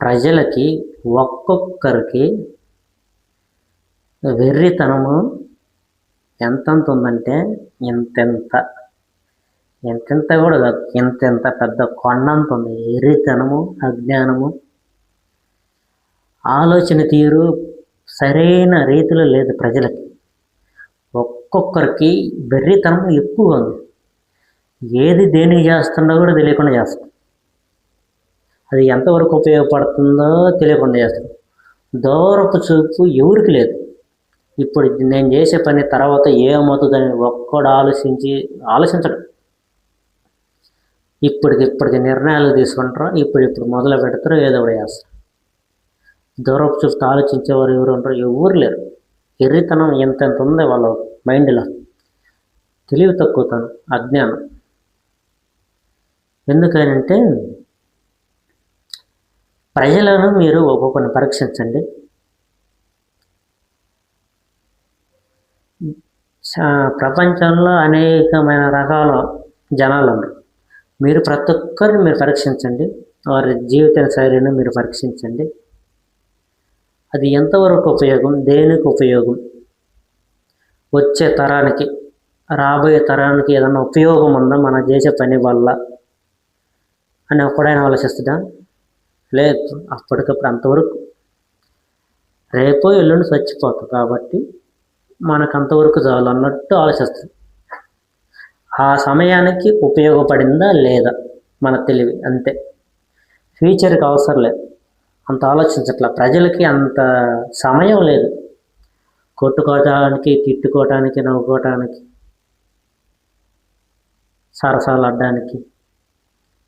ప్రజలకి ఒక్కొక్కరికి వెర్రితనము ఎంతెంత ఉందంటే ఇంతెంత ఎంతెంత కూడా కాదు ఇంతెంత పెద్ద కొండంత ఉంది వెర్రితనము అజ్ఞానము. ఆలోచన తీరు సరైన రీతిలో లేదు ప్రజలకి. ఒక్కొక్కరికి వెర్రితనం ఎక్కువ ఉంది. ఏది దేనికి చేస్తుండో కూడా తెలియకుండా చేస్తుంది అది ఎంతవరకు ఉపయోగపడుతుందో తెలియకుండా చేస్తాం. దూరపు చూపు ఎవరికి లేదు. ఇప్పుడు నేను చేసే పని తర్వాత ఏమవుతుందని ఒక్కడు ఆలోచించి ఆలోచించడు. ఇప్పటికి ఇప్పటికి నిర్ణయాలు తీసుకుంటారో ఇప్పుడు ఇప్పుడు మొదలు పెడతారో ఏదో ఒకటి చేస్తారు. దూరపు చూస్తూ ఆలోచించేవారు ఎవరు ఉంటారు ఎవరు లేరు. ఎర్రితనం ఎంత ఎంత ఉంది వాళ్ళ మైండ్లో. తెలివి తక్కువతనం అజ్ఞానం. ఎందుకనంటే ప్రజలను మీరు ఒక్కొక్కరిని పరీక్షించండి. ప్రపంచంలో అనేకమైన రకాల జనాలు ఉన్నారు. మీరు ప్రతి ఒక్కరిని మీరు పరీక్షించండి. వారి జీవిత శైలిని మీరు పరీక్షించండి. అది ఎంతవరకు ఉపయోగం? దేనికి ఉపయోగం? వచ్చే తరానికి రాబోయే తరానికి ఏదైనా ఉపయోగం ఉందా మనం చేసే పని వల్ల? అని ఎప్పుడైనా ఆలోచిస్తుందా? లేదు అప్పటికప్పుడు అంతవరకు రేపు ఎల్లుండి చచ్చిపోతాం కాబట్టి మనకు అంతవరకు చాలు అన్నట్టు ఆలోచిస్తుంది ఆ సమయానికి ఉపయోగపడిందా లేదా మన తెలివి అంతే. ఫ్యూచర్కి అవసరం లేదు. అంత ఆలోచించట్ల. ప్రజలకి అంత సమయం లేదు. కొట్టుకోవటానికి తిట్టుకోవటానికి నవ్వుకోవటానికి సరసాలు ఆడడానికి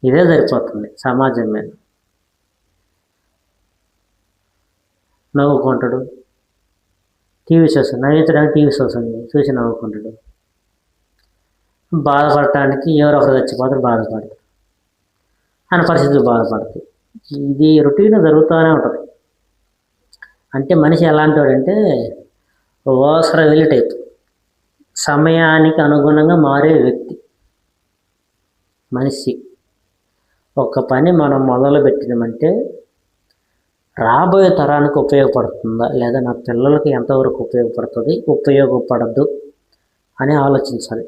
ఇదే సరిపోతుంది సమాజం మీద. నవ్వుకుంటాడు. టీవీ షోస్ నవ్వించడానికి టీవీ షోస్ ఉంది. చూసి నవ్వుకుంటాడు. బాధపడటానికి ఎవరో ఒకరు చచ్చిపోతారు బాధపడతారు. అనే పరిస్థితులు బాధపడతాయి. ఇది రొటీన్ జరుగుతూనే ఉంటుంది. అంటే మనిషి ఎలాంటి వాడంటే ఓసర వెళ్ళి టైప్. సమయానికి అనుగుణంగా మారే వ్యక్తి. మనిషి. ఒక పని మనం మొదలు పెట్టినామంటే రాబోయే తరానికి ఉపయోగపడుతుందా? లేదా నా పిల్లలకి ఎంతవరకు ఉపయోగపడుతుంది? ఉపయోగపడదు అని ఆలోచించాలి.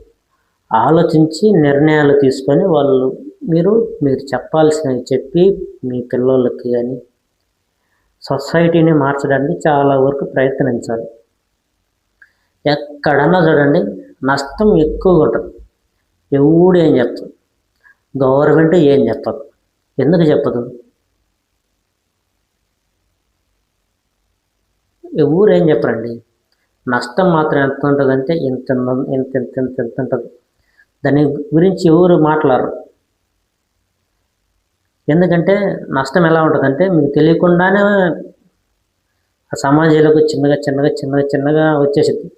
ఆలోచించి నిర్ణయాలు తీసుకొని వాళ్ళు మీరు మీరు చెప్పాల్సినవి చెప్పి మీ పిల్లలకి కానీ సొసైటీని మార్చడానికి చాలా వరకు ప్రయత్నించాలి. ఎక్కడన్నా చూడండి నష్టం ఎక్కువగా ఉంటుంది. ఎవడు ఏం చెప్పదు గవర్నమెంట్ ఏం చెప్పదు ఎందుకు చెప్పదు? ఊరేం ఏం చెప్పరండి? నష్టం మాత్రం ఎంత ఉంటుందంటే ఇంత ఇంత ఇంత ఇంత ఇంత ఉంటుంది. దాని గురించి ఎవరు మాట్లాడరు. ఎందుకంటే నష్టం ఎలా ఉంటుందంటే మీకు తెలియకుండానే ఆ సమాజంలోకి చిన్నగా చిన్నగా చిన్నగా చిన్నగా వచ్చేసింది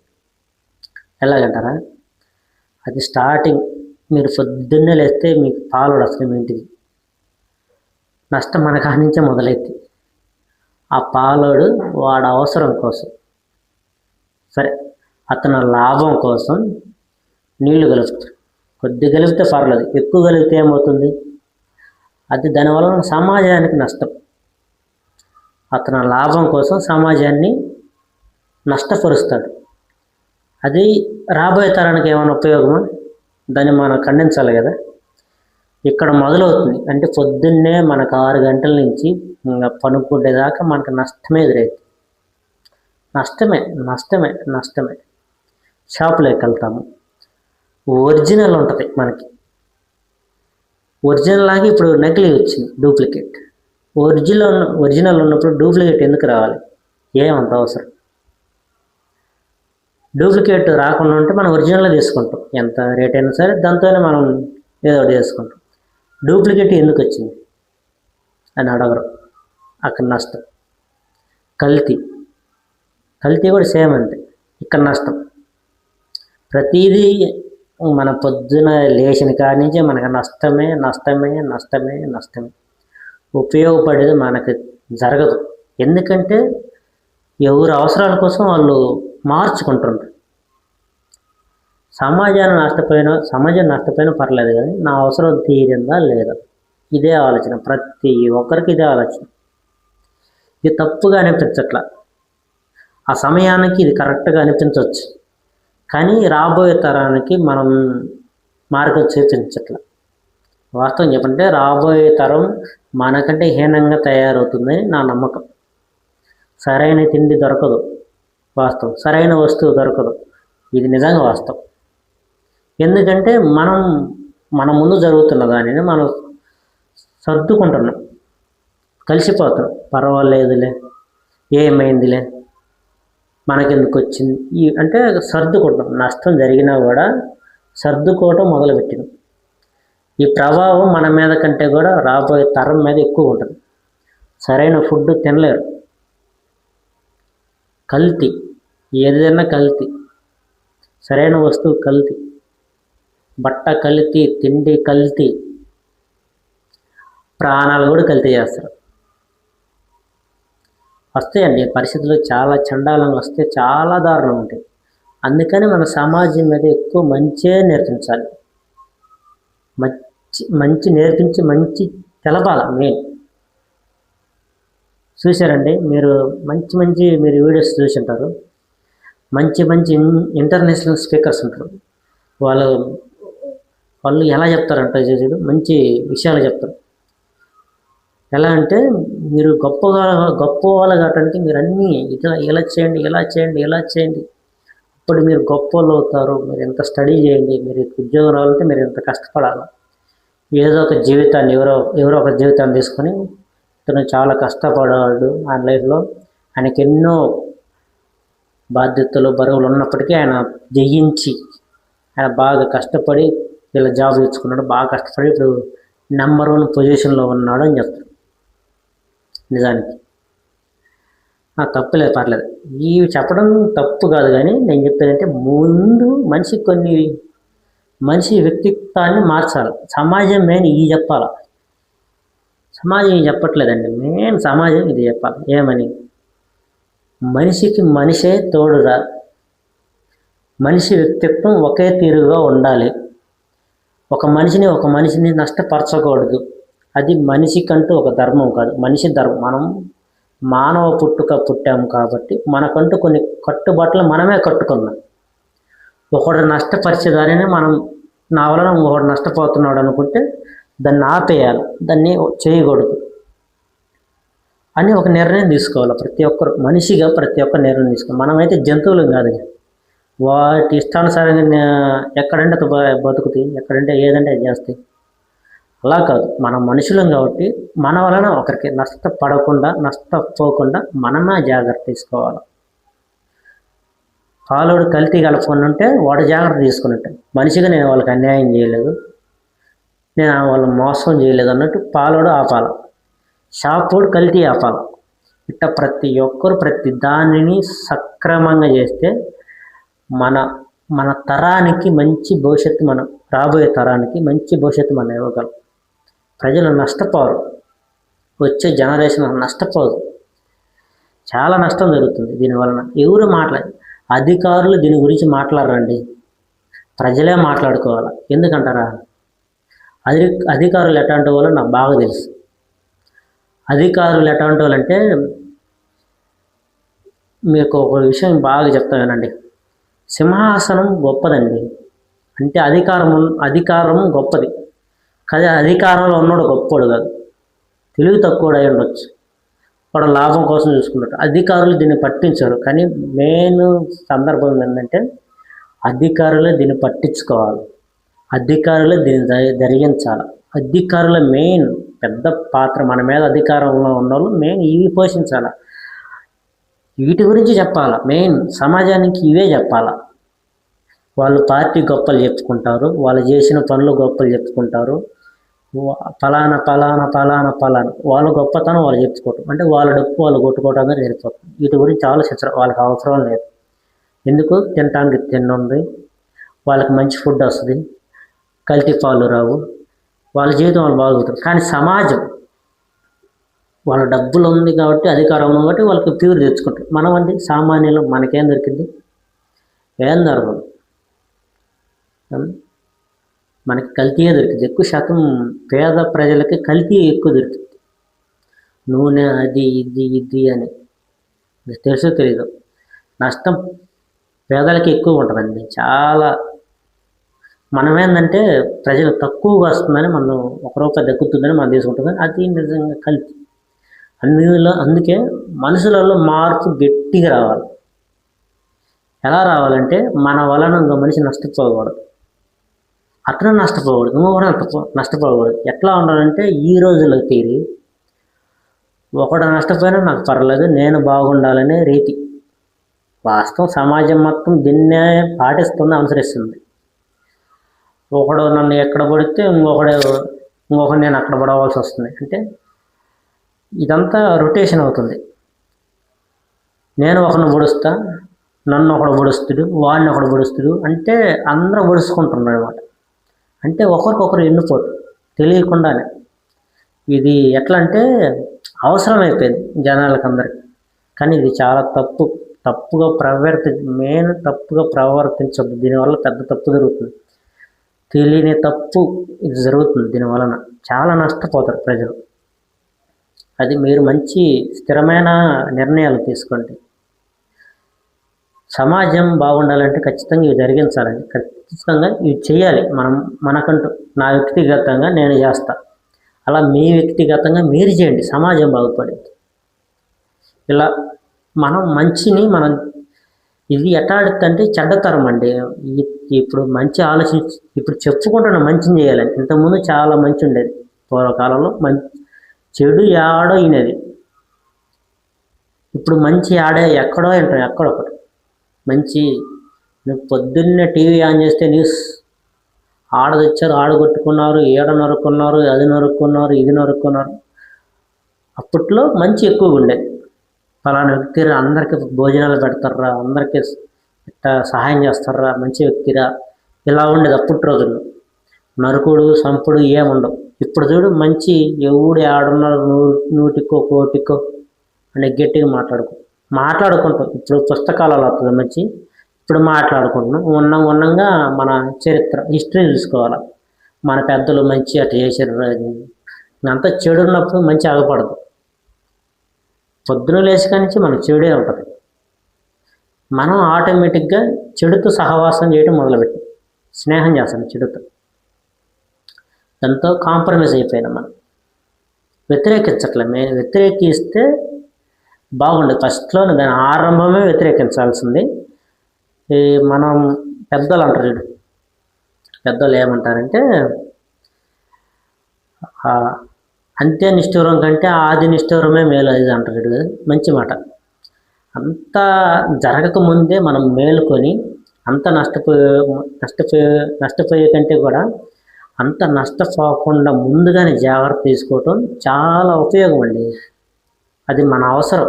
ఎలాగంటారా? అది స్టార్టింగ్ మీరు పొద్దున్నే లేస్తే మీకు పాలు వస్తుంది మీ ఇంటికి. నష్టం మన కాడి నుంచే మొదలైంది ఆ పాలోడు వాడు అవసరం కోసం సరే అతను లాభం కోసం నీళ్ళు కలుపుతాడు కొద్ది కలిపితే పర్లేదు ఎక్కువ కలిపితే ఏమవుతుంది? అది దానివల్ల సమాజానికి నష్టం. అతను లాభం కోసం సమాజాన్ని నష్టపరుస్తాడు. అది రాబోయే తరానికి ఏమైనా ఉపయోగమా? దాన్ని మనం ఖండించాలి కదా. ఇక్కడ మొదలవుతుంది. అంటే పొద్దున్నే మనకు ఆరు గంటల నుంచి ఇంకా పనుకుండేదాకా మనకు నష్టమే ఎదురైంది నష్టమే నష్టమే నష్టమే. షాపులోకి వెళ్తాము ఒరిజినల్ ఉంటుంది మనకి. ఒరిజినల్ లాగా ఇప్పుడు నకిలీ వచ్చింది డూప్లికేట్. ఒరిజినల్ ఒరిజినల్ ఉన్నప్పుడు డూప్లికేట్ ఎందుకు రావాలి? ఏమంత అవసరం? డూప్లికేట్ రాకుండా ఉంటే మనం ఒరిజినల్ తీసుకుంటాం. ఎంత రేట్ అయినా సరే దాంతోనే మనం ఏదో ఒకటి చేసుకుంటాం. డూప్లికేట్ ఎందుకు వచ్చింది? అని అడగరు. అక్కడ నష్టం. కల్తీ. కల్తీ కూడా సేమ్ అంతే. ఇక్కడ నష్టం. ప్రతిదీ మన పొద్దున లేచిన కాడి నుంచి మనకు నష్టమే నష్టమే నష్టమే నష్టమే. ఉపయోగపడేది మనకు జరగదు. ఎందుకంటే ఎవరి అవసరాల కోసం వాళ్ళు మార్చుకుంటుంటారు సమాజాన్ని నష్టపోయినా సమాజం నష్టపోయినా పర్లేదు కానీ నా అవసరం తీరిందా లేదా? ఇదే ఆలోచన. ప్రతి ఒక్కరికి ఇదే ఆలోచన. ఇది తప్పుగా అనిపించట్ల. ఆ సమయానికి ఇది కరెక్ట్గా అనిపించవచ్చు కానీ రాబోయే తరానికి మనం మార్గం చూపించట్ల వాస్తవం చెప్పంటే రాబోయే తరం మనకంటే హీనంగా తయారవుతుందని నా నమ్మకం. సరైన తిండి దొరకదు. వాస్తవం. సరైన వస్తువు దొరకదు. ఇది నిజంగా వాస్తవం. ఎందుకంటే మనం మన ముందు జరుగుతున్న దానిని మనం సర్దుకుంటున్నాం. కలిసిపోతాం. పర్వాలేదులే ఏమైందిలే మనకెందుకు వచ్చింది ఈ అంటే సర్దుకుంటాం. నష్టం జరిగినా కూడా సర్దుకోవటం మొదలుపెట్టినాం. ఈ ప్రభావం మన మీద కంటే కూడా రాబోయే తరం మీద ఎక్కువ ఉంటుంది. సరైన ఫుడ్ తినలేరు. కల్తీ ఏదైనా కల్తీ సరైన వస్తువు కల్తీ బట్ట కల్తీ తిండి కల్తీ ప్రాణాలు కూడా కల్తీ చేస్తారు. వస్తాయండి పరిస్థితులు చాలా చండాలంగా వస్తే చాలా దారుణం ఉంటాయి. అందుకని మన సమాజం మీద ఎక్కువ మంచే నేర్పించాలి. మంచి మంచి నేర్పించి మంచి తెలపాల మెయిన్. చూశారండి మీరు మంచి మంచి మీరు వీడియోస్ చూసింటారు. మంచి మంచి ఇంటర్నేషనల్ స్పీకర్స్ ఉంటారు. వాళ్ళు వాళ్ళు ఎలా చెప్తారంటే చూడు మంచి విషయాలు చెప్తారు. ఎలా అంటే మీరు గొప్పగా గొప్ప వాళ్ళు కావటానికి మీరు అన్నీ ఇట్లా ఇలా చేయండి ఇలా చేయండి ఇలా చేయండి. అప్పుడు మీరు గొప్ప వాళ్ళు అవుతారు మీరు ఎంత స్టడీ చేయండి మీరు ఉద్యోగం రావాలంటే మీరు ఎంత కష్టపడాలి. ఏదో ఒక జీవితాన్ని ఎవరో ఎవరో ఒక జీవితాన్ని తీసుకొని ఇతను చాలా కష్టపడాడు ఆయన లైఫ్లో. ఆయనకి ఎన్నో బాధ్యతలు బరువులు ఉన్నప్పటికీ ఆయన జయించి ఆయన బాగా కష్టపడి ఇలా జాబ్ తెచ్చుకున్నాడు బాగా కష్టపడి ఇప్పుడు నెంబర్ వన్ పొజిషన్లో ఉన్నాడు అని చెప్తారు. నిజానికి. ఆ, తప్పులేదు పర్లేదు. ఇవి చెప్పడం తప్పు కాదు కానీ నేను చెప్పేదంటే ముందు మనిషి కొన్ని మనిషి వ్యక్తిత్వాన్ని మార్చాలి. సమాజం మెయిన్ ఇది చెప్పాలి. సమాజం ఇది చెప్పట్లేదండి. మెయిన్ సమాజం ఇది చెప్పాలి. ఏమని? మనిషికి మనిషే తోడురా. మనిషి వ్యక్తిత్వం ఒకే తీరుగా ఉండాలి. ఒక మనిషిని ఒక మనిషిని నష్టపరచకూడదు. అది మనిషికంటూ ఒక ధర్మం కాదు. మనిషి ధర్మం. మనం మానవ పుట్టుక పుట్టాము కాబట్టి మనకంటూ కొన్ని కట్టుబాట్లు మనమే కట్టుకున్నాం. ఒకడు నష్టపరిచేదానిని మనం నా వలన ఒకడు నష్టపోతున్నాడు అనుకుంటే దాన్ని ఆపేయాలి. దాన్ని చేయకూడదు అని ఒక నిర్ణయం తీసుకోవాలి. ప్రతి ఒక్కరు మనిషిగా ప్రతి ఒక్క నిర్ణయం తీసుకోవాలి. మనమైతే జంతువులు కాదు. వాటి ఇష్టానుసారంగా ఎక్కడంటే బతుకుతాయి ఎక్కడంటే ఏదంటే అది చేస్తాయి. అలా కాదు. మనం మనుషులం కాబట్టి మన వలన ఒకరికి నష్టపడకుండా నష్టపోకుండా మనమే జాగ్రత్త తీసుకోవాలి. పాలోడు కల్తీ కలుపుకొని ఉంటే వాడు జాగ్రత్త తీసుకున్నట్టు. మనిషిగా నేను వాళ్ళకి అన్యాయం చేయలేదు. నేను వాళ్ళని మోసం చేయలేదు అన్నట్టు పాలోడు ఆపాల షాపోడు కల్తీ ఆపాల ఇట్ట ప్రతి ఒక్కరు ప్రతి దానిని సక్రమంగా చేస్తే మన మన తరానికి మంచి భవిష్యత్తు మనం రాబోయే తరానికి మంచి భవిష్యత్తు మనం ఇవ్వగలం. ప్రజలు నష్టపోరు. వచ్చే జనరేషన్ నష్టపోదు. చాలా నష్టం జరుగుతుంది దీనివలన ఎవరు మాట్లాడి అధికారులు దీని గురించి మాట్లాడరండి. ప్రజలే మాట్లాడుకోవాలి. ఎందుకంటారా? అధి అధికారులు ఎట్లాంటి వాళ్ళు నాకు బాగా తెలుసు. అధికారులు ఎట్లాంటి వాళ్ళు అంటే మీకు ఒక విషయం బాగా చెప్తా వినండి. సింహాసనం గొప్పదండి. అంటే అధికారం అధికారం గొప్పది. కానీ అధికారంలో ఉన్నాడు గొప్పోడు కాదు. తెలివి తక్కువడు అయి ఉండొచ్చు. వాడు లాభం కోసం చూసుకున్నాడు అధికారులు దీన్ని పట్టించారు. కానీ మెయిన్ సందర్భం ఏంటంటే అధికారులే దీన్ని పట్టించుకోవాలి. అధికారులు దీన్ని జరిగించాలి అధికారుల మెయిన్ పెద్ద పాత్ర మన మీద అధికారంలో ఉన్న వాళ్ళు మెయిన్ ఇవి పోషించాలి. వీటి గురించి చెప్పాలా. మెయిన్ సమాజానికి ఇవే చెప్పాలా. వాళ్ళు పార్టీ గొప్పలు చెప్పుకుంటారు. వాళ్ళు చేసిన పనులు గొప్పలు చెప్పుకుంటారు. పలానా పలానా పలానా పలానా. వాళ్ళ గొప్పతనం వాళ్ళు చెప్పుకోవటం. అంటే వాళ్ళ డప్పు వాళ్ళు కొట్టుకోవడం నేర్చుకోవటం. వీటి గురించి ఆలోచించడం వాళ్ళకి అవసరం లేదు. ఎందుకు? తినటానికి తిన్నుంది వాళ్ళకి మంచి ఫుడ్ వస్తుంది. కల్తీ పాలు రావు. వాళ్ళ జీవితం వాళ్ళు బాగుతుంది కానీ సమాజం వాళ్ళ డబ్బులు ఉంది కాబట్టి అధికారం ఉంది కాబట్టి వాళ్ళకి ప్యూర్ తెచ్చుకుంటారు మనం అండి సామాన్యులు మనకేం దొరికింది? ఏం దొరకదు మనకి కల్తీయే దొరికింది? ఎక్కువ శాతం పేద ప్రజలకి కల్తీ ఎక్కువ దొరికింది. నూనె అది ఇది ఇది అని. మీకు తెలుసో తెలీదు? నష్టం పేదలకి ఎక్కువ ఉంటుందండి. చాలా మనం ఏంటంటే ప్రజలు తక్కువగా వస్తుందని మనం ఒక రూపాయి దక్కుతుందని మనం తీసుకుంటుంది అది నిజంగా కల్తీ. అందులో అందుకే మనుషులలో మార్పు గట్టిగా రావాలి. ఎలా రావాలంటే మన వలన ఇంకో మనిషి నష్టపోకూడదు. అతను నష్టపోకూడదు నువ్వు కూడా నష్టపో- నష్టపోకూడదు. ఎట్లా ఉండాలంటే ఈ రోజుల్లో తీరి. ఒకడు నష్టపోయినా నాకు పర్లేదు నేను బాగుండాలనే రీతి. వాస్తవం సమాజం మొత్తం దీన్నే పాటిస్తుంది అనుసరిస్తుంది. ఒకడు నన్ను ఎక్కడ పడితే ఇంకొకడు ఇంకొకడు నేను అక్కడ పడవలసి వస్తుంది. అంటే ఇదంతా రొటేషన్ అవుతుంది. నేను ఒకరిని పొడుస్తా నన్ను ఒకడు పొడుస్తుడు వాడిని ఒకడు పొడుస్తుడు అంటే అందరూ పొడుచుకుంటున్నారు అనమాట అంటే ఒకరికొకరు ఎన్నుకోరు. తెలియకుండానే. ఇది ఎట్లా అంటే అవసరం అయిపోయింది జనాలకు అందరికి కానీ ఇది చాలా తప్పు. తప్పుగా ప్రవర్తి మెయిన్ తప్పుగా ప్రవర్తించద్దు దీనివల్ల పెద్ద తప్పు జరుగుతుంది. తెలియని తప్పు ఇది జరుగుతుంది దీని వలన. చాలా నష్టపోతారు ప్రజలు. అది మీరు మంచి స్థిరమైన నిర్ణయాలు తీసుకోండి. సమాజం బాగుండాలంటే ఖచ్చితంగా ఇవి జరిగించాలండి. ఖచ్చితంగా ఇవి చేయాలి. మనం మనకంటూ నా వ్యక్తిగతంగా నేను చేస్తా. అలా మీ వ్యక్తిగతంగా మీరు చేయండి. సమాజం బాగుపడేది. ఇలా మనం మంచిని మనం ఇది ఎట్లా చెడ్డతరం అండి. ఇప్పుడు మంచి ఆలోచించి ఇప్పుడు చెప్పుకుంటున్న మంచిని చేయాలని ఇంతకుముందు చాలా మంచి ఉండేది. పూర్వకాలంలో మంచి చెడు ఆడో అయినది. ఇప్పుడు మంచి ఆడే ఎక్కడో వింటాం ఎక్కడొకటి. మంచి నువ్వు పొద్దున్నే టీవీ ఆన్ చేస్తే న్యూస్ ఆడ తెచ్చారు ఆడ కొట్టుకున్నారు ఏడ నరుక్కున్నారు అది నరుక్కున్నారు ఇది నరుక్కున్నారు. అప్పట్లో మంచి ఎక్కువగా ఉండేది ఫలానా వ్యక్తిరా అందరికీ భోజనాలు పెడతారా అందరికీ ఇట్లా సహాయం చేస్తారా మంచి వ్యక్తిరా. ఇలా ఉండేది అప్పటి రోజుల్లో. నరుకుడు సంపుడు ఏముండవు. ఇప్పుడు చూడు మంచి ఎవడు ఆడున్నారు నూ నూటికో కోటికో అని గట్టిగా మాట్లాడుకో. మాట్లాడుకుంటాం. ఇప్పుడు పుస్తకాలలో వస్తుంది మంచి ఇప్పుడు మాట్లాడుకుంటున్నాం. ఉన్న ఉన్నంగా మన చరిత్ర హిస్టరీ చూసుకోవాలి. మన పెద్దలు మంచి అట్లా చేశారు అది. అంతా చెడు ఉన్నప్పుడు మంచి ఆగపడదు. పొద్దున లేచి కానించి మనకు చెడే ఉంటుంది. మనం ఆటోమేటిక్గా చెడుతో సహవాసం చేయడం మొదలుపెట్టాం. స్నేహం చేస్తాం చెడుతో. దాంతో కాంప్రమైజ్ అయిపోయినా మనం. వ్యతిరేకించట్లే. మేము వ్యతిరేకిస్తే బాగుండదు ఫస్ట్లో దాని ఆరంభమే వ్యతిరేకించాల్సింది. ఈ మనం పెద్దలు అంటారు చూడు. పెద్దలు ఏమంటారంటే అంతే అంత్య నిష్ఠూరం కంటే ఆది నిష్ఠూరమే మేలు అది అంటారు మంచి మాట. అంత జరగకముందే మనం మేలుకొని అంత నష్టపోయే నష్టపోయే నష్టపోయే కంటే కూడా అంత నష్టపోకుండా ముందుగానే జాగ్రత్త తీసుకోవటం చాలా ఉపయోగం అండి. అది మన అవసరం.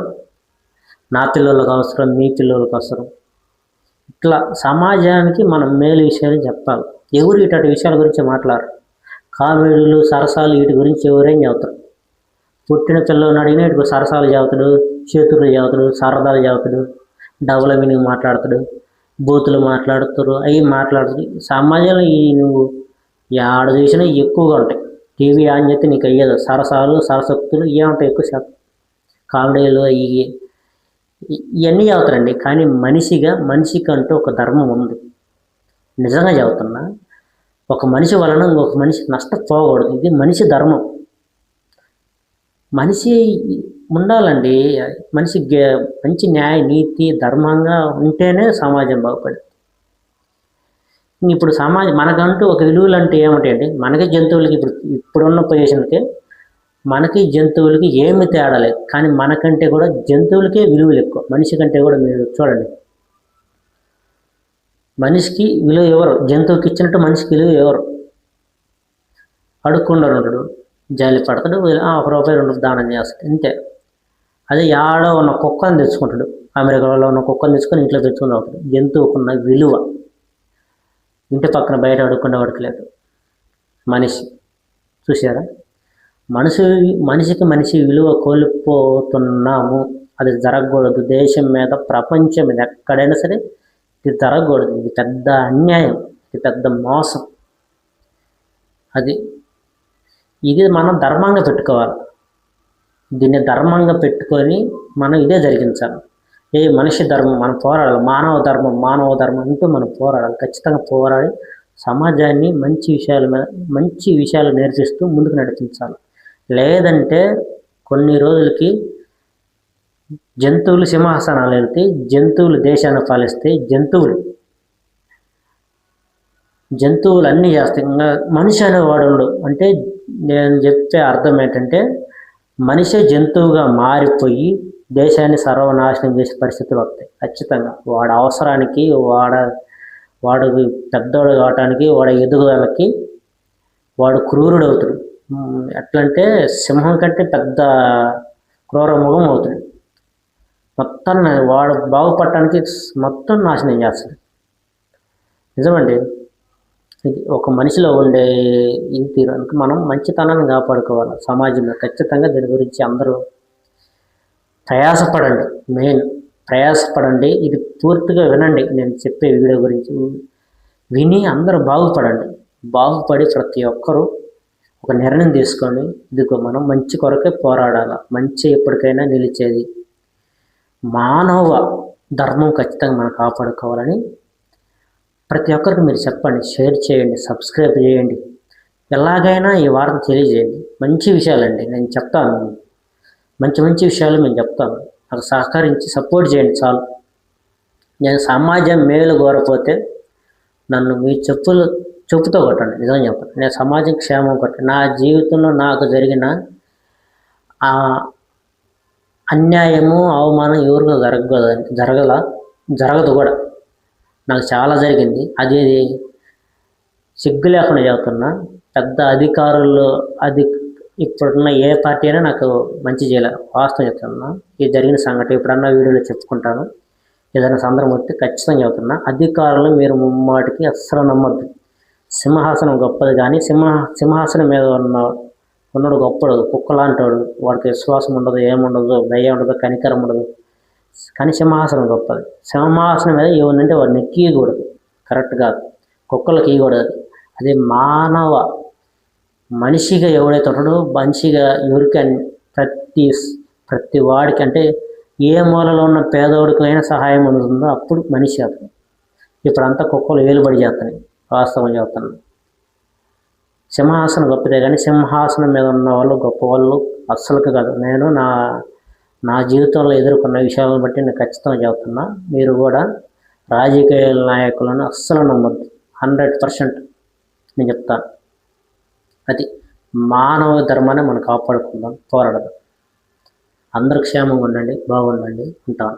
నా పిల్లలకు అవసరం మీ పిల్లలకు అవసరం. ఇట్లా సమాజానికి మనం మేలు విషయాలు చెప్పాలి. ఎవరు ఇటువంటి విషయాల గురించి మాట్లాడరు. కామెడీలు సరసాలు వీటి గురించి ఎవరేం చెబుతారు? పుట్టిన పిల్లలను అడిగిన ఇటు సరసాలు చదువుతాడు చేతులు చదువుతాడు సరదాలు చదువుతాడు డబుల మీనింగ్ మాట్లాడతాడు బూతులు మాట్లాడుతారు అవి మాట్లాడుతారు. సమాజంలో ఈ నువ్వు ఆడ చూసినా ఎక్కువగా ఉంటాయి. టీవీ ఆన్ చేస్తే నీకు అయ్యేది సరసాలు సరసక్తులు ఏముంటాయి ఎక్కువ శాతం? కామెడీలు ఇవి ఇవన్నీ చదువుతారండి. కానీ మనిషిగా మనిషికి అంటూ ఒక ధర్మం ఉంది. నిజంగా చదువుతున్నా ఒక మనిషి వలన ఇంకొక మనిషి నష్టపోకూడదు. ఇది మనిషి ధర్మం. మనిషి ఉండాలండి. మనిషి మంచి న్యాయ నీతి ధర్మంగా ఉంటేనే సమాజం బాగుపడింది ఇప్పుడు సమాజం మనకంటూ ఒక విలువలు అంటే ఏమిటండి మనకి జంతువులకి ఇప్పుడు ఇప్పుడున్న పొజిషన్కి మనకి జంతువులకి ఏమి తేడా లేదు. కానీ మనకంటే కూడా జంతువులకే విలువలు ఎక్కువ. మనిషి కంటే కూడా మీరు చూడండి. మనిషికి విలువ ఎవరు? జంతువుకి ఇచ్చినట్టు మనిషికి విలువ ఎవరు? అడుక్కుండా ఉంటాడు. జాలి పడతాడు. ఆ, ఒక రూపాయి రెండు దానం చేస్తాడు. అంతే. అదే యాడో ఉన్న కుక్కని తెచ్చుకుంటాడు. అమెరికాలో ఉన్న కుక్కని తెచ్చుకొని ఇంట్లో తెచ్చుకొని అవుతాడు జంతువుకున్న విలువ. ఇంటి పక్కన బయట అడుక్కుండా వాడికి మనిషి. చూసారా మనిషి మనిషికి మనిషి విలువ కోల్పోతున్నాము. అది జరగకూడదు. దేశం మీద ప్రపంచం మీద ఎక్కడైనా సరే ఇది జరగకూడదు. ఇది పెద్ద అన్యాయం. ఇది పెద్ద మోసం. అది ఇది మనం ధర్మంగా పెట్టుకోవాలి. దీన్ని ధర్మంగా పెట్టుకొని మనం ఇదే జరిగించాలి. ఏ మనిషి ధర్మం మనం పోరాడాలి. మానవ ధర్మం మానవ ధర్మం అంటూ మనం పోరాడాలి. ఖచ్చితంగా పోరాడి సమాజాన్ని మంచి విషయాల మీద మంచి విషయాలు నేర్పిస్తూ ముందుకు నడిపించాలి. లేదంటే కొన్ని రోజులకి జంతువులు సింహాసనాలు వెళ్తే జంతువులు దేశాన్ని పాలిస్తే జంతువులు. జంతువులు అన్నీ చేస్తాయి. ఇంకా మనిషి అనేవాడు ఉండడు. అంటే నేను చెప్పే అర్థం ఏంటంటే మనిషే జంతువుగా మారిపోయి దేశాన్ని సర్వనాశనం చేసే పరిస్థితులు వస్తాయి. ఖచ్చితంగా. వాడి అవసరానికి వాడ వాడు పెద్దోడు కావటానికి వాడి ఎదుగుదలకి వాడు క్రూరుడు అవుతాడు ఎట్లంటే సింహం కంటే పెద్ద క్రూరముఖం అవుతుంది. మొత్తం వాడు బాగుపడటానికి మొత్తం నాశనం చేస్తుంది నిజమండి? ఇది ఒక మనిషిలో ఉండే ఈ తీరానికి మనం మంచితనాన్ని కాపాడుకోవాలి సమాజంలో. ఖచ్చితంగా దీని గురించి అందరూ ప్రయాసపడండి. మెయిన్ ప్రయాసపడండి. ఇది పూర్తిగా వినండి. నేను చెప్పే వీడియో గురించి విని అందరూ బాగుపడండి. బాగుపడి ప్రతి ఒక్కరూ ఒక నిర్ణయం తీసుకొని ఇదిగో మనం మంచి కొరకే పోరాడాల. మంచి ఎప్పటికైనా నిలిచేది. మానవ ధర్మం ఖచ్చితంగా మనం కాపాడుకోవాలని ప్రతి ఒక్కరికి మీరు చెప్పండి. షేర్ చేయండి. సబ్స్క్రైబ్ చేయండి. ఎలాగైనా ఈ వార్త తెలియజేయండి. మంచి విషయాలండి. నేను చెప్తాను. మంచి మంచి విషయాలు మేము చెప్తాను. నాకు సహకరించి సపోర్ట్ చేయండి చాలు. నేను సమాజం మేలు కోరపోతే నన్ను మీ చెప్పులు చెప్పుతో కొట్టండి నిజం చెప్పండి నేను సమాజం క్షేమం కొట్టండి నా జీవితంలో నాకు జరిగిన ఆ అన్యాయము అవమానం ఎవరికి జరగదు జరగల జరగదు కూడా. నాకు చాలా జరిగింది. అది సిగ్గు లేకుండా చెబుతున్నా. పెద్ద అధికారులు అది ఇప్పుడున్న ఏ పార్టీ అయినా నాకు మంచి చేయలేదు వాస్తవం చెప్తున్నా. ఇది జరిగిన సంఘటన ఇప్పుడన్నా వీడియోలో చెప్పుకుంటాను. ఏదైనా సందర్భం వస్తే ఖచ్చితంగా చెబుతున్నా. అధికారులు మీరు ముమ్మాటికి అస్సలు నమ్మద్దు. సింహాసనం గొప్పది కానీ సింహ సింహాసనం మీద ఉన్న ఉన్నాడు గొప్పడు. కుక్క లాంటివాడు వాడికి విశ్వాసం ఉండదు ఏముండదు దయ ఉండదు కనికరం ఉండదు. కానీ సింహాసనం గొప్పది. సింహాసనం మీద ఏముందంటే వాడిని ఎక్కియకూడదు కరెక్ట్ కాదు. కుక్కలకి ఇవ్వకూడదు అది మానవ మనిషిగా ఎవడైతే ఉంటాడో మనిషిగా ఎవరికి ప్రతి ప్రతి వాడికి అంటే ఏ మూలలో ఉన్న పేదవాడికైనా సహాయం అందుతుందో అప్పుడు మనిషి అతను. ఇప్పుడంతా కుక్కలు వేలుబడి చేస్తున్నాయి. వాస్తవం చెబుతున్నాను సింహాసనం గొప్పదే కానీ సింహాసనం మీద ఉన్న వాళ్ళు గొప్ప వాళ్ళు అస్సలుకి కాదు. నేను నా నా జీవితంలో ఎదుర్కొన్న విషయాలను బట్టి నేను ఖచ్చితంగా చెబుతున్నా. మీరు కూడా రాజకీయ నాయకులను అస్సలు నమ్మద్దు. హండ్రెడ్ పర్సెంట్ నేను చెప్తాను అది మానవ ధర్మాన్ని మనం కాపాడుకుందాం పోరాడదాం. అందరి క్షేమంగా ఉండండి బాగుండండి ఉంటాను